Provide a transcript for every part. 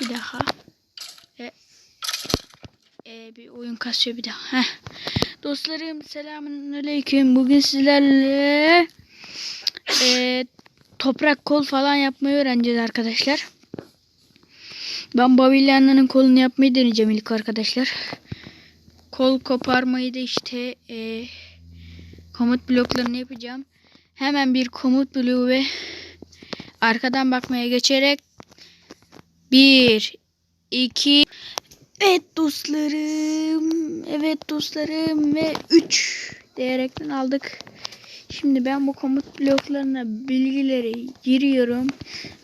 Bir daha. E, e, bir oyun kasıyor bir daha. Heh. Dostlarım selamünaleyküm. Bugün sizlerle e, toprak kol falan yapmayı öğreneceğiz arkadaşlar. Ben Babilya'nın kolunu yapmayı deneyeceğim ilk arkadaşlar. Kol koparmayı da işte e, komut bloklarını yapacağım. Hemen bir komut bloğu ve arkadan bakmaya geçerek bir, iki, evet dostlarım, evet dostlarım ve üç diyerekten aldık. Şimdi ben bu komut bloklarına bilgileri giriyorum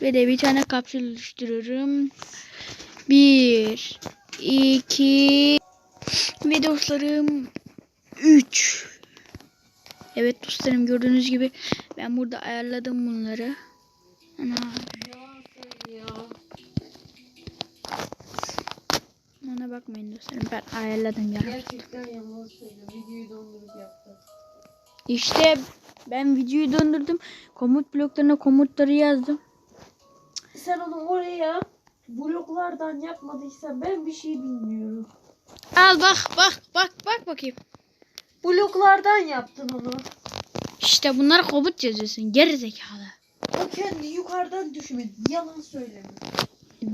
ve de bir tane kapsül oluşturuyorum. Bir, iki ve dostlarım üç. Evet dostlarım gördüğünüz gibi ben burada ayarladım bunları. Ana Ona bakmayın dostlarım. Ben ayarladım ya. Gerçekten yalan söylüyor. Videoyu dondurup yaptı. İşte ben videoyu döndürdüm. Komut bloklarına komutları yazdım. Sen onu oraya bloklardan yapmadıysan ben bir şey bilmiyorum. Al bak bak bak bak bakayım. Bloklardan yaptın onu. İşte bunlara komut yazıyorsun. Geri zekalı. O kendi yukarıdan düşmedi. Yalan söyleme.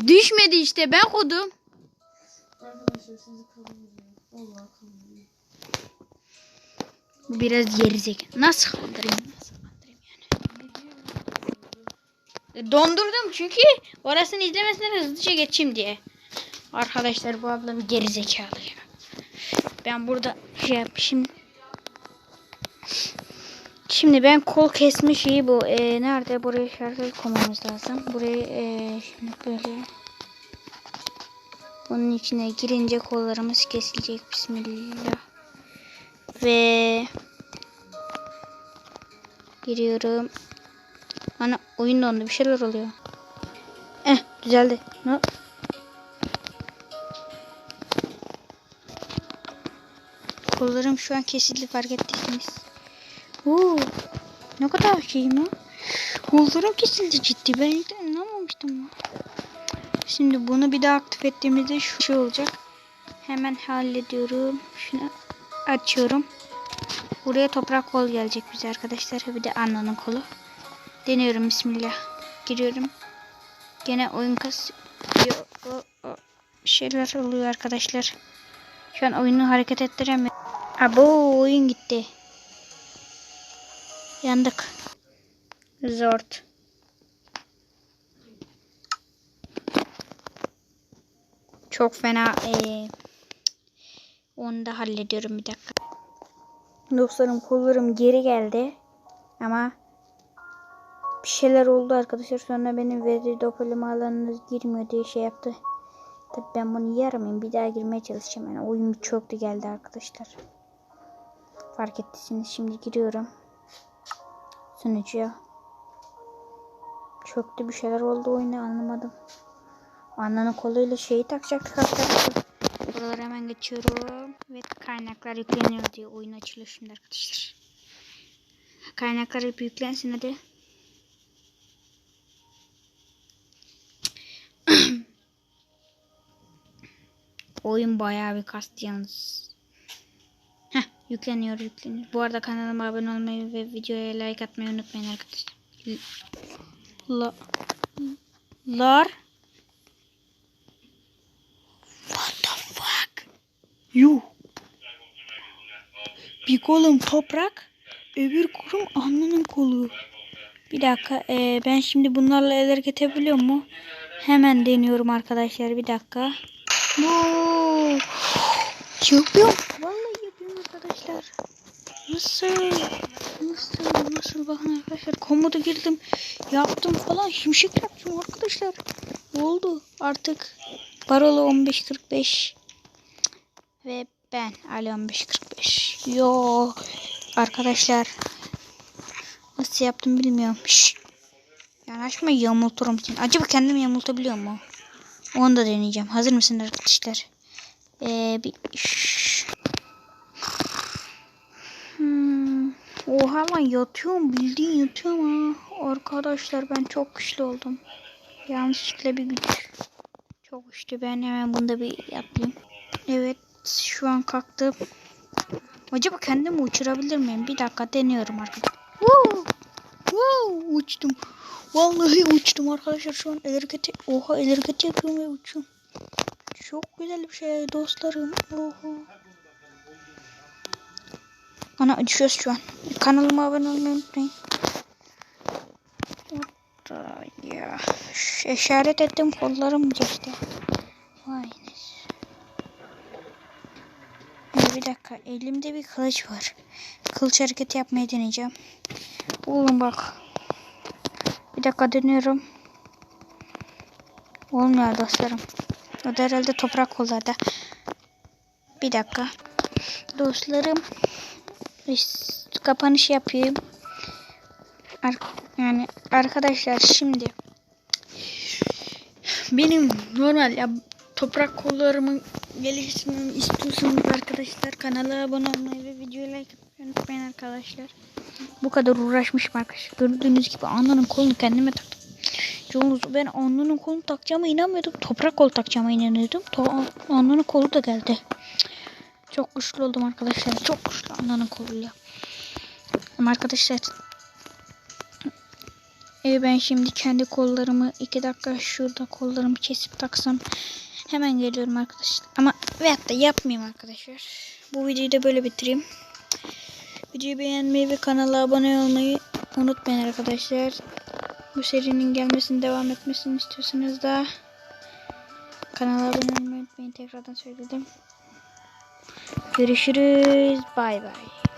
Düşmedi işte ben kodum. Arkadaşlar sizi kandırıyor. Vallahi kandırıyor. Bu biraz geri zekalı. Nasıl kaldırayım? Nasıl kaldırayım yani? E, Dondurdum çünkü orasını izlemesine hızlıca geçeyim diye. Arkadaşlar bu ablam geri zekalı ya. Ben burada şey yapmışım. Şimdi ben kol kesme şeyi bu. E, nerede? Buraya şarkı koymamız lazım. Burayı e, şimdi böyle bunun içine girince kollarımız kesilecek. Bismillah. Ve giriyorum. Ana oyun dondu. Bir şeyler oluyor. Eh düzeldi. Ne? Kollarım şu an kesildi fark ettiyseniz. Oo, ne kadar şeyim ha. Kollarım kesildi ciddi. Ben ilk de inanmamıştım. Şimdi bunu bir daha aktif ettiğimizde şu şey olacak. Hemen hallediyorum. Şunu açıyorum. Buraya toprak kol gelecek bize arkadaşlar. Bir de Anna'nın kolu. Deniyorum bismillah. Giriyorum. Gene oyun kasıyor. Bir şeyler oluyor arkadaşlar. Şu an oyunu hareket ettiremiyorum. Abo oyun gitti. Yandık. Zort. Çok fena. Ee, onu da hallediyorum bir dakika. Dostlarım kollarım geri geldi. Ama bir şeyler oldu arkadaşlar. Sonra benim veri dopolama alanınız girmiyor diye şey yaptı. Tabi ben bunu yaramayayım. Bir daha girmeye çalışacağım. Yani oyun çöktü geldi arkadaşlar. Fark ettiyseniz şimdi giriyorum. Sunucuya. Çöktü bir şeyler oldu oyunu anlamadım. Anna'nın koluyla şeyi arkadaşlar. Buraları hemen geçiyorum. Ve kaynaklar yükleniyor diye oyun açılıyor şimdi arkadaşlar. Kaynaklar yüklensin hadi. oyun bayağı bir kastı yalnız. Heh, yükleniyor yükleniyor. Bu arada kanalıma abone olmayı ve videoya like atmayı unutmayın arkadaşlar. La Lar Yuh. Bir kolum toprak, öbür kolum Anna'nın kolu. Bir dakika, e, ben şimdi bunlarla el hareket edebiliyor mu? Hemen deniyorum arkadaşlar, bir dakika. Bu yapıyorum. Vallahi yapıyorum arkadaşlar. Nasıl? Nasıl? Nasıl? Bakın arkadaşlar komoda girdim. Yaptım falan. Şimşek yaptım arkadaşlar. Oldu artık. Parola 1545. Ve ben Ali 1545. Yo. Arkadaşlar. Nasıl yaptım bilmiyorum. Şşş. Yanaşma yamulturum seni. Acaba kendim yamultabiliyor mu? Onu da deneyeceğim. Hazır mısın arkadaşlar? Ee, bir... Şşş. Hmm. Oha lan yatıyorum. Bildiğin yatıyorum ha. Arkadaşlar ben çok güçlü oldum. Yanlışlıkla bir güç. Çok işte ben hemen bunda bir yapayım. Evet şu an kalktım. Acaba kendimi uçurabilir miyim? Bir dakika deniyorum arkadaşlar. Woo! Wow! Uçtum. Vallahi uçtum arkadaşlar şu an el hareketi. Oha el hareketi yapıyorum ve uçuyorum. Çok güzel bir şey dostlarım. Oha. Ana uçuyoruz şu an. Kanalıma abone olmayı unutmayın. Orada ya. İşaret ettim kollarım geçti. Vay neyse. Ya bir dakika elimde bir kılıç var. Kılıç hareketi yapmayı deneyeceğim. Oğlum bak. Bir dakika dönüyorum. Olmuyor dostlarım. O da herhalde toprak kollarda. Bir dakika. Dostlarım. Kapanış yapayım. Ar- yani arkadaşlar şimdi benim normal ya toprak kollarımın geliştirmemi istiyorsanız arkadaşlar kanala abone olmayı ve videoyu like atmayı unutmayın arkadaşlar. Bu kadar uğraşmışım arkadaşlar. Gördüğünüz gibi anlanın kolunu kendime taktım. Yolunuz ben anlanın kolunu takacağıma inanmıyordum. Toprak kol takacağıma inanıyordum. To anlanın kolu da geldi. Çok güçlü oldum arkadaşlar. Çok güçlü anlanın koluyla. Arkadaşlar e ben şimdi kendi kollarımı iki dakika şurada kollarımı kesip taksam hemen geliyorum arkadaşlar. Ama veyahut da yapmayayım arkadaşlar. Bu videoyu da böyle bitireyim. Videoyu beğenmeyi ve kanala abone olmayı unutmayın arkadaşlar. Bu serinin gelmesini devam etmesini istiyorsanız da kanala abone olmayı unutmayın. Tekrardan söyledim. Görüşürüz. Bay bay.